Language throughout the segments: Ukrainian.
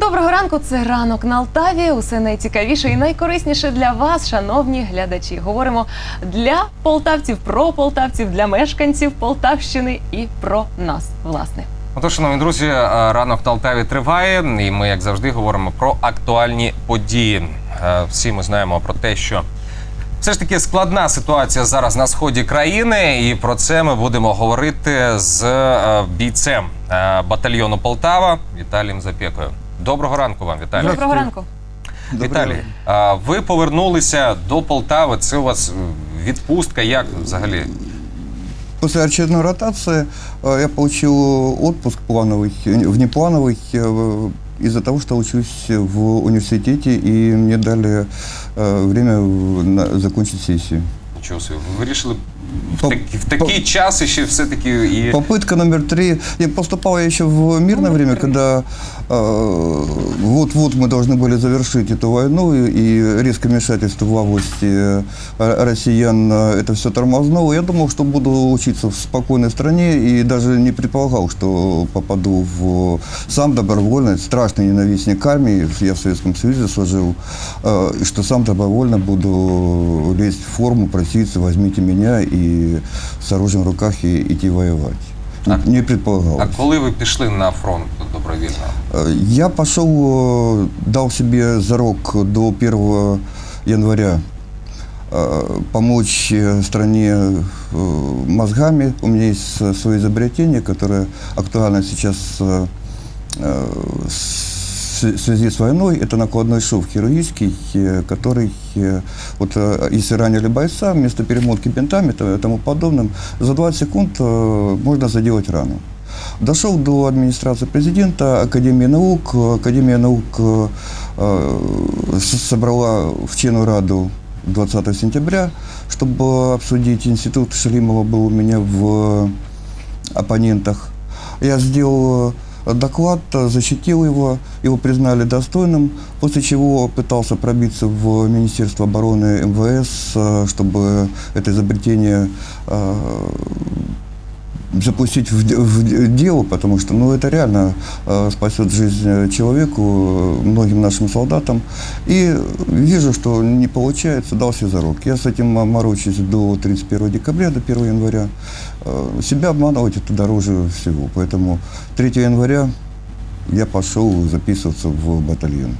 Доброго ранку, це ранок на Алтаві. Усе найцікавіше і найкорисніше для вас, шановні глядачі. Говоримо для полтавців, про полтавців, для мешканців Полтавщини і про нас, власне. Отож, шановні друзі, е, ранок на Алтаві триває, і ми, як завжди, говоримо про актуальні події. Е, Всі ми знаємо про те, що все ж таки складна ситуація зараз на сході країни, і про це ми будемо говорити з е, бійцем батальйону Полтава Віталієм Запєкою. Доброго ранку вам, Віталій. Доброго ранку. Віталій, а ви повернулися до Полтави. Це у вас е, відпустка. Як взагалі? После очередной ротации э, я получил отпуск плановый, э, внеплановый, э, из-за того, что учусь в университете, и мне дали э, время в- на- закончить сессию. Нічого собі. Ви вирішили в, По- так, в такий час і ще все-таки і. Попытка номер три. Я поступал я еще в мирное время, когда э, вот-вот мы должны были завершить эту войну, и, и резкое вмешательство в августе э, россиян э, это все тормознуло. Я думал, что буду учиться в спокойной стране, и даже не предполагал, что попаду в сам добровольно, страшный ненавистник армии, я в Советском Союзе служил, э, и что сам добровольно буду лезть в форму, проситься, возьмите меня и с оружием в руках и идти воевать. А- Не предполагал. А коли ви пішли на фронт добровільно? Э, Я пошел, э, дал себе зарок до 1 января э, помочь э, стране э, мозгами. У меня есть э, свое изобретение, которое актуально сейчас э, э, с- в связи с войной. Это накладной шов хирургический, э, который, э, вот э, если ранили бойца, вместо перемотки бинтами и тому подобным, за 20 секунд можно заделать рану. Дошел до администрации президента, Академии наук. Академия наук собрала вченую раду 20 сентября, чтобы обсудить. Институт Шалимова был у меня в оппонентах. Я сделал доклад, э, защитил его, его признали достойным, после чего пытался пробиться в Министерство обороны МВС, э, чтобы это изобретение э, запустить в, в де- дело, потому что ну, это реально э, спасет жизнь э, человеку, э, многим нашим солдатам. И вижу, что не получается, дал себе зарок. Я с этим морочусь до 31 декабря, до 1 января. Э, себя обманывать это дороже всего. Поэтому 3 января я пошел записываться в батальон.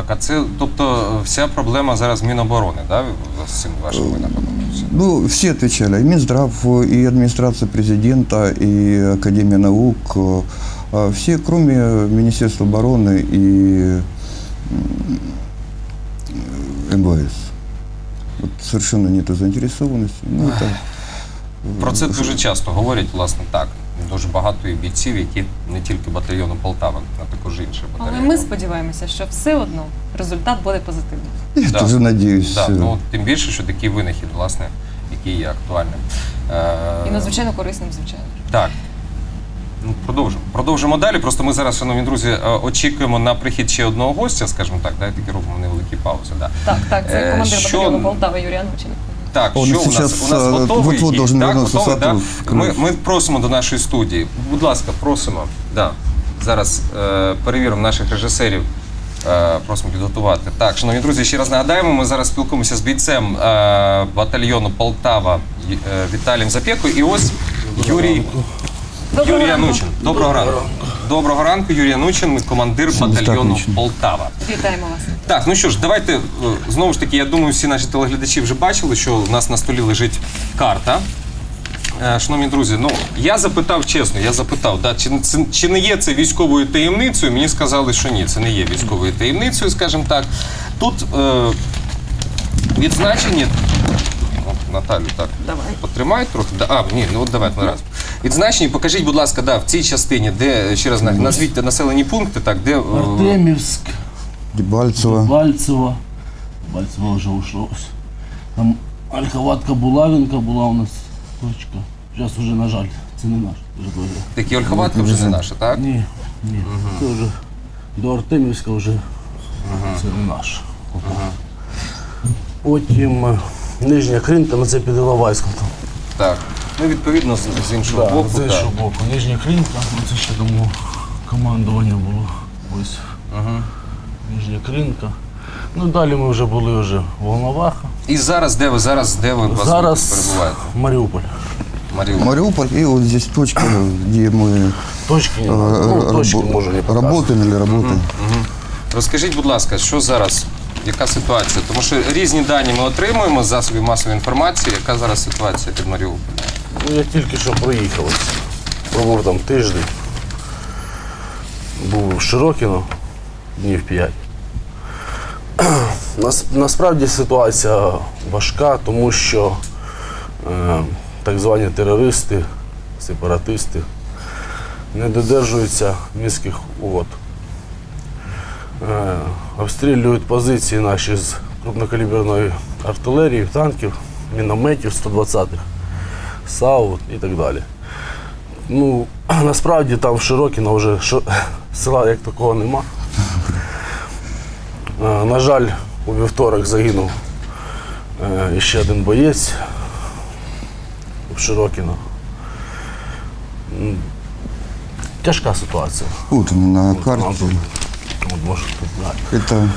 Так, а це, тобто, вся проблема зараз Міноборони, да, з цим вашим винаходом? Ну, все отвечали, и Минздрав, и администрация президента, и Академия наук, э, а все, кроме Министерства обороны и м, МВС. Вот совершенно нет заинтересованности. Ну, это, Про це дуже часто говорять, власне, так. Дуже багато і бійців, які не тільки батальйону Полтава, а також інші Але ми сподіваємося, що все одно результат буде позитивним. я Да. тоже надеюсь. Так, э, ну тим більше, що такий винахід, власне, який є актуальним. Е, І надзвичайно корисним, звичайно. Так. Ну, продовжимо. Продовжимо далі. Просто ми зараз, шановні друзі, е, очікуємо на прихід ще одного гостя, скажімо так, да, і таки робимо невеликі паузи. Да. Так, так, це Е, командир батальйону Полтава Юрій Анучин. Так, Он що у нас? У нас е, готовий вот-вот должен так? вернуться Готовий, да? в Ми, ми просимо до нашої студії. Будь ласка, просимо. Да. Зараз е, перевіримо наших режисерів. Е, просимо підготувати. Так, шановні друзі, ще раз нагадаємо, ми зараз спілкуємося з бійцем е, батальйону Полтава е, Віталієм Запєкою. І ось Юрій, Доброго Юрій ранку. Анучин. Доброго ранку. Доброго ранку, Юрій Анучин, ми командир батальйону Полтава. Вітаємо вас. Так, ну що ж, давайте е, знову ж таки, я думаю, всі наші телеглядачі вже бачили, що у нас на столі лежить карта. Е, Шановні друзі, ну я запитав чесно, я запитав, да, чи, не- це- чи не є це військовою таємницею? Мені сказали, що ні, це не є військовою таємницею, скажімо так. Тут е, відзначені. О, Наталю, так. Давай. Потримай трохи. Да, а, ні, ну от давайте на раз. Відзначені, покажіть, будь ласка, да, в цій частині, де ще раз на- назвіть населені пункти, так, де. е, Артемівськ, Дебальцево. Бальцево. Бальцево вже ушло. Там Ольховатка Булавінка була у нас точка. Зараз вже, на жаль, це не наш. Такі ольховатки вже не наші, так? Ні, ні. Це вже до Артемівська вже це не наш. Потім е, Нижня Кринка, ну це під Іловайськом. там. Так. Ну, відповідно, з, з іншого Да, боку. з так. іншого боку. Нижня Кринка, ну це ще тому командування було. Ось Угу. Нижня Кринка. Ну далі ми вже були вже Волноваха. І зараз де ви зараз де ви Зараз перебуваєте? Маріуполь. Маріуполь. Мариуполь, и вот здесь точка, где мы Точки не э. Ну, точки може не показувати. работаем или работаем. Розкажіть, будь ласка, що зараз? Яка ситуація? Тому що різні дані ми отримуємо з засобів масової інформації. Яка зараз ситуація під Маріуполем? Ну, я тільки що проїхав. ось. Пробув там тиждень. Був в Широкіно днів 5. Нас, насправді ситуація важка, тому що е, так звані терористи, сепаратисти не додержуються міських угод. Е, обстрілюють позиції наші з крупнокаліберної артилерії, танків, мінометів 120-х. САУ і так далі. Ну, насправді там в Широкіно вже шо- села як такого нема. Е, На жаль, у вівторок загинув е, ще один боєць в Широкіно. М, Тяжка ситуація. Вот он на Нам карте. тут, от, може, тут, да. Это,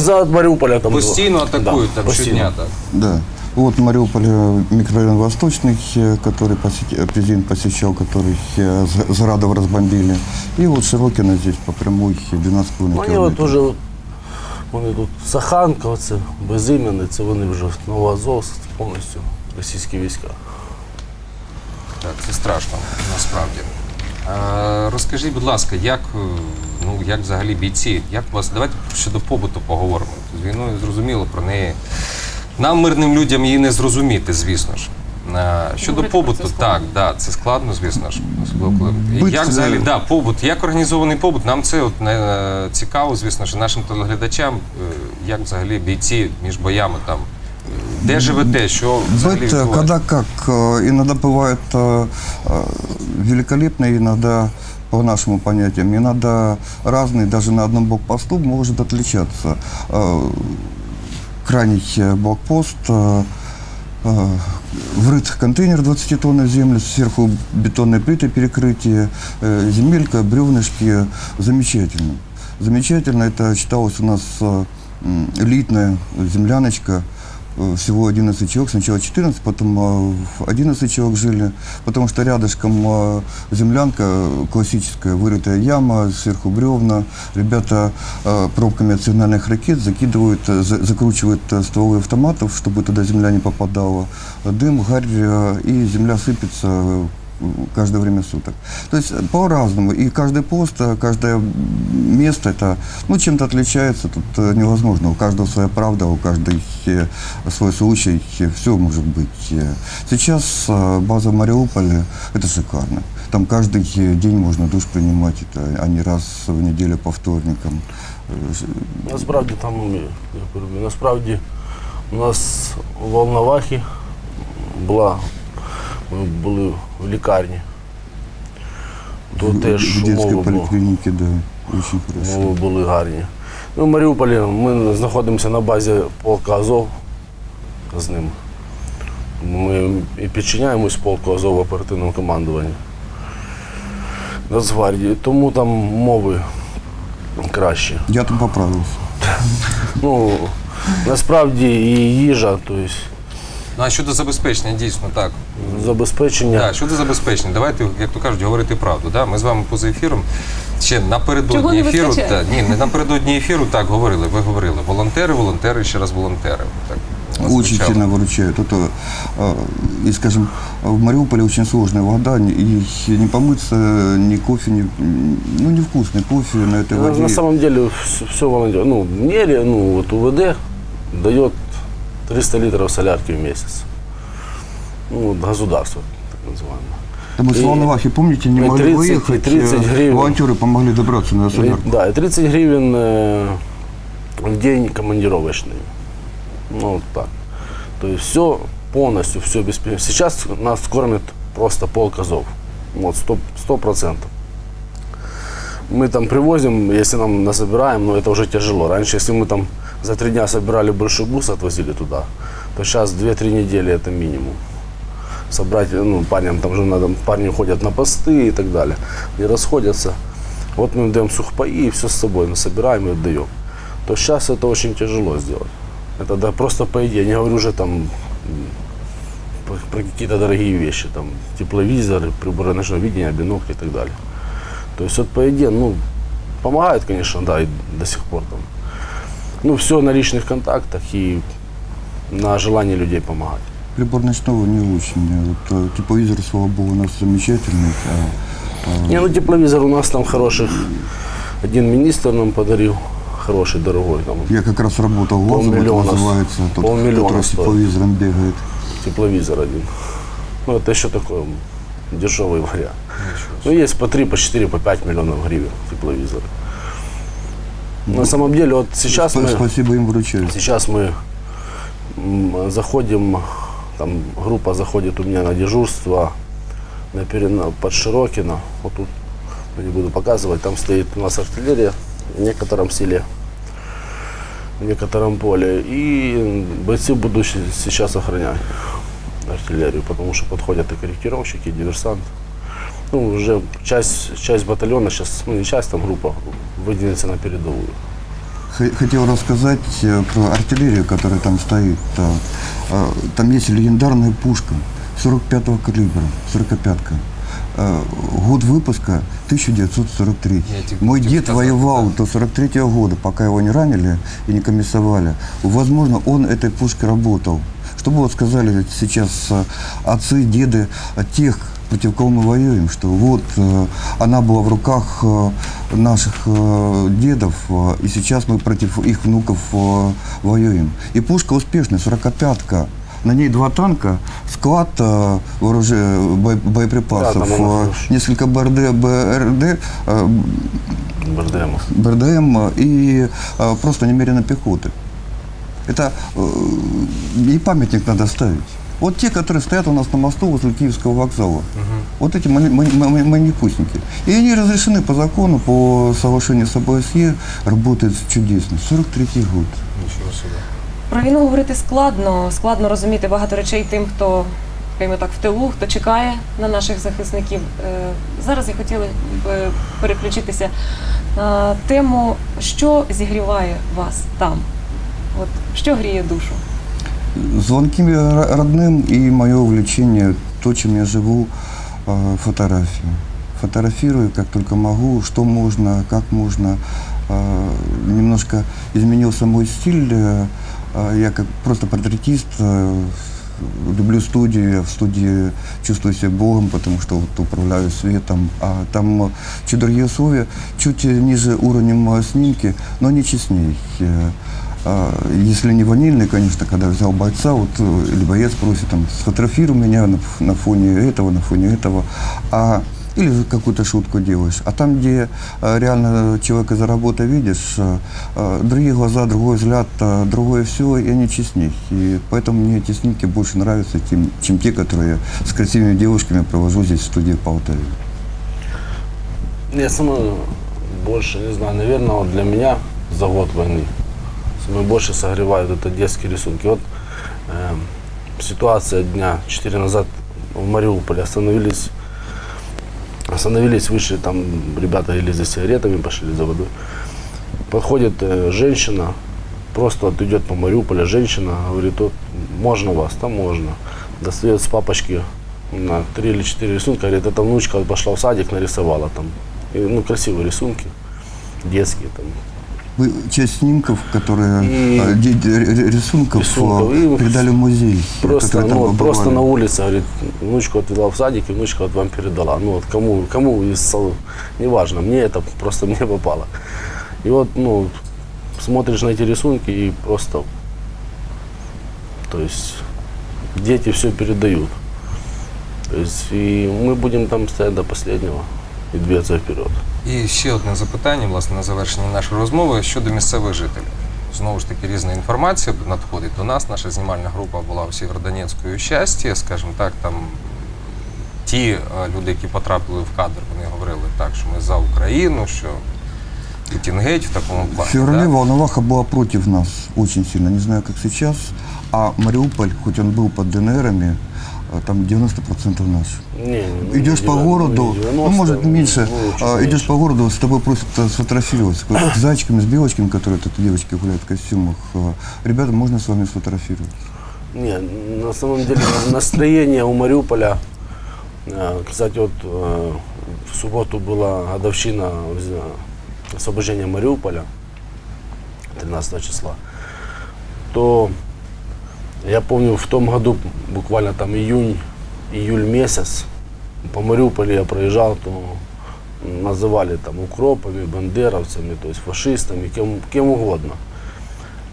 За Маріуполя там Постійно два. атакують Да, там щодня. Так. да. Вот Мариуполь, э, микрорайон Восточный, э, который посети- э, президент посещал, который э, с- с Градов разбомбили. И вот Широкино здесь по прямой 12,5 Вони от километров. уже, от, вони тут Саханка, оце, безіменне, це вони вже Новоазовськ, це повністю російські війська. Так, це страшно, насправді. Е, розкажіть, будь ласка, як, е, ну, як взагалі бійці, як вас, давайте щодо побуту поговоримо. З війною зрозуміло про неї. Нам, мирним людям, її не зрозуміти, звісно ж. Е, Щодо Говорити про побуту, це складно. так, да, це складно, звісно ж. Особливо коли. Бит, Як е, взагалі, да, побут, як організований побут, нам це от, е, цікаво, звісно ж, нашим телеглядачам, е, як взагалі бійці між боями там. е, Де живете, що взагалі Быт, э, відбувається? когда как, э, иногда бывает э, э, великолепно, иногда по нашим понятиям, иногда разный, даже на одном блокпосту может отличаться. Э, Крайний э, блокпост, э, э, врыт контейнер 20 тонн в землю, сверху бетонные плиты перекрытие, э, земелька, бревнышки. Замечательно. Замечательно. Это считалось у нас э, м, элитная земляночка. Э, Всего 11 человек, сначала 14, потом э, в 11 человек жили, потому что рядышком э, землянка э, классическая, вырытая яма, сверху бревна. Ребята э, пробками от сигнальных ракет закидывают, э, за- закручивают э, стволы автоматов, чтобы туда земля не попадала. Дым, гарь, э, и земля сыпется э, каждое время суток. То есть э, по-разному. И каждый пост, э, каждое место, это ну, чем-то отличается. Тут э, невозможно. У каждого своя правда, у каждой э, свой случай. Все может быть. Э, Сейчас э, база в Мариуполе – это шикарно. Там каждый э, день можно душ принимать, это, а не раз в неделю по вторникам. Э, ж- Насправді там, ну, я переб'ю, насправді у нас у Волновахі була, ми були в лікарні. То в- теж в умови, бу- да, хорошо. умови були гарні. Ну, в Маріуполі ми знаходимося на базі полка Азов з ним. Ми і підчиняємось полку Азов в оперативному командуванні Нацгвардії. Тому там мови кращі. Я там поправился. Ну, насправді і їжа, тобто Ну, а щодо забезпечення, дійсно так. забезпечення. Так, щодо забезпечення, давайте, як то кажуть, говорити правду. Да? Ми з вами поза ефіром ще Чого напередодні не ефіру. вистачає? Та, ні, не напередодні ефіру так говорили. Ви говорили. Волонтери, волонтери, ще раз волонтери. Так, у нас Очень звучало. сильно выручают. Это, э, и, скажем, в Мариуполе очень сложная вода, и не помыться, ни кофе, ни, ну, невкусный кофе на этой На, воде. на самом деле все, все волонтер. Ну, в мере, ну, вот УВД дает 300 литров солярки в месяц. Ну, государство, так называемое. Там мы с и- Волновахи, помните, не и могли 30, и выехать, 30 э, гривен. волонтеры помогли добраться на И, солярку. да, и 30 гривен э, в день командировочный. Ну, вот так. То есть все полностью, все бесплатно. Сейчас нас кормит просто полк Азов. Вот, сто процентов. Мы там привозим, если нам насобираем, но это уже тяжело. Раньше, если мы там за три дня собирали большой бус, отвозили туда, то сейчас 2-3 недели это минимум. Собрать, ну, парням там же надо, парни ходят на посты и так далее. И расходятся. Вот мы даем сухпаи и все с собой насобираем и отдаем. То сейчас это очень тяжело сделать. Это да, просто по идее, не говорю уже там про какие-то дорогие вещи, там тепловизоры, приборы ночного видения, бинокли и так далее. То есть вот по идее, ну, помогает, конечно, да, и до сих пор там. Ну, все на личных контактах и на желании людей помогать. Прибор ночного не очень. Вот, э, тепловизор, слава богу, у нас замечательный. а, а, Не, ну тепловизор у нас там хороших. Один министр нам подарил, хороший, дорогой. Там, Я как раз работал в Лазово, это называется, тот, полмиллиона который с стоит. тепловизором бегает. тепловизор один. Ну, это еще такой дешевый вариант. Ну, есть по 3, по 4, по 5 миллионов гривен тепловизоры. На самом деле, вот сейчас мы, Спасибо им вручаю. сейчас мы заходим, там группа заходит у меня на дежурство на перена, под Широкино. Вот тут, ну, не буду показывать, там стоит у нас артиллерия в некотором селе, в некотором поле. И бойцы будут сейчас охранять артиллерию, потому что подходят и корректировщики, и диверсанты. Ну, уже часть, часть батальона сейчас, ну не часть, там группа выдвинется на передовую. Хотел рассказать э, про артиллерию, которая там стоит. Э, э, Там есть легендарная пушка 45-го калибра, 45-ка. Э, Год выпуска 1943. Я тебе Мой дед воевал до 43 года, пока его не ранили и не комиссовали. Возможно, он этой пушкой работал. Что бы вот сказали сейчас отцы, деды тех, против кого мы воюем, что вот э, она была в руках э, наших э, дедов, и сейчас мы против их внуков воюем. И пушка успешная, 45-ка. На ней два танка, склад э, вооруже- бое- боеприпасов, Да, э, несколько БРД, БРД, э, БРДМов. БРДМ и э, просто немерено пехоты. Это э, и памятник надо ставить. Вот те, которые стоят у нас на мосту возле Киевского вокзала. Вот эти мани- мани- мани- манипусники. И они разрешены по закону, по соглашению с ОБСЕ, работают чудесно. 43-й год. Нічого собі. Про війну говорити складно, складно розуміти багато речей тим, хто скажімо так в тилу, хто чекає на наших захисників. Е, Зараз я хотіла б е, переключитися на тему, що зігріває вас там. От що гріє душу? Звонки р- родным и мое увлечение, то, чем я живу, э, фотографию. Фотографирую как только могу, что можно, как можно. Э, Немножко изменился мой стиль. э, э, Я как просто портретист, э, люблю студию, я в студии чувствую себя богом, потому что вот управляю светом. А там э, чуть другие условия, чуть ниже уровнем э, снимки, но не честней. А, Если не ванильный, конечно, когда взял бойца, вот, э, или боец просит, там, сфотографируй меня на, на фоне этого, на фоне этого, а, или какую-то шутку делаешь. А там, где э, реально человека за работой видишь, э, другие глаза, другой взгляд, другое все, и они честней. И поэтому мне эти снимки больше нравятся, тем, чем те, которые с красивыми девушками провожу здесь в студии Полтаве. Я самое больше, не знаю, наверное, вот для меня за год войны самое больше согревают это детские рисунки. Вот эм, ситуация дня 4 назад в Мариуполе остановились, остановились, вышли там ребята или за сигаретами, пошли за водой. Подходит э, женщина, просто вот идет по Мариуполю, женщина говорит, вот, можно вас, там можно. Достает с папочки на три или четыре рисунка, говорит, эта внучка пошла в садик, нарисовала там. И, ну, красивые рисунки, детские там. Вы часть снимков, которые И- э, рисунков, Рисунков. э, И передали в музей. Просто, ну, вот просто побывали. на улице, говорит, внучку отвела в садик, и внучка вот вам передала. Ну вот кому, кому из неважно, мне это просто мне попало. И вот, ну, смотришь на эти рисунки и просто, то есть, дети все передают. То есть, и мы будем там стоять до последнего и двигаться вперед. І ще одне запитання, власне, на завершення нашої розмови щодо місцевих жителів. Знову ж таки, різна інформація надходить до нас. Наша знімальна група була у Сєвєродонецьку і у щасті, скажімо так, там ті е, люди, які потрапили в кадр, вони говорили так, що ми за Україну, що Путінгеть в такому В плані. феврале да? Волноваха была против нас очень сильно, не знаю, как сейчас. А Мариуполь, хоть он был под ДНРами, а там 90% наши. Не, не, ну, Идешь по 90, городу, ну, 90, может меньше, ну, а, идешь меньше. по городу, с тобой просят а, сфотографироваться. С зайчиками, с белочками, которые тут девочки гуляют в костюмах. А, Ребята, можно с вами сфотографироваться? Не, на самом деле настроение у Мариуполя. э, Кстати, вот э, в субботу была годовщина освобождения Мариуполя, 13 числа. То я помню, в том году, буквально там июнь, июль месяц, по Мариуполю я проезжал, то называли там укропами, бандеровцами, то есть фашистами, кем, кем угодно.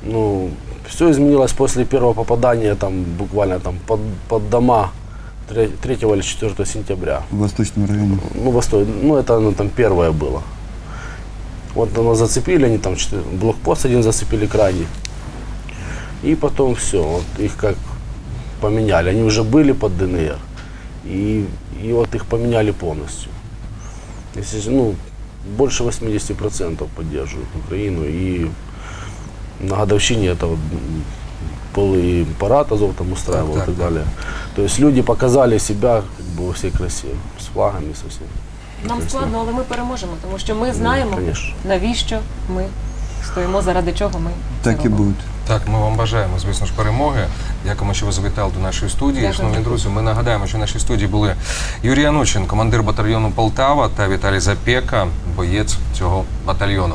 Ну, все изменилось после первого попадания, там, буквально там, под, под дома 3, 3 или 4 сентября. В Восточном районе. Ну, Восток, ну, это ну, там первое было. Вот оно зацепили, они там блокпост один зацепили крайний. И потом все, вот их как поменяли. Они уже были под ДНР. И, и вот их поменяли полностью. Если, ну, больше 80% поддерживают Украину. И на годовщине это вот м, был и парад Азов там устраивал Так, и так так, далее. То есть люди показали себя как бы во всей красе, с флагами, со всем. Нам складно, але ми переможемо, тому що ми знаємо, конечно. навіщо ми стоїмо, заради чого ми. це Так и робимо. будет. Так, ми вам бажаємо, звісно ж, перемоги. Дякуємо, що ви завітали до нашої студії. Дякую. Шановні друзі, ми нагадаємо, що в нашій студії були Юрій Анучин, командир батальйону Полтава та Віталій Запека, боєць цього батальйону.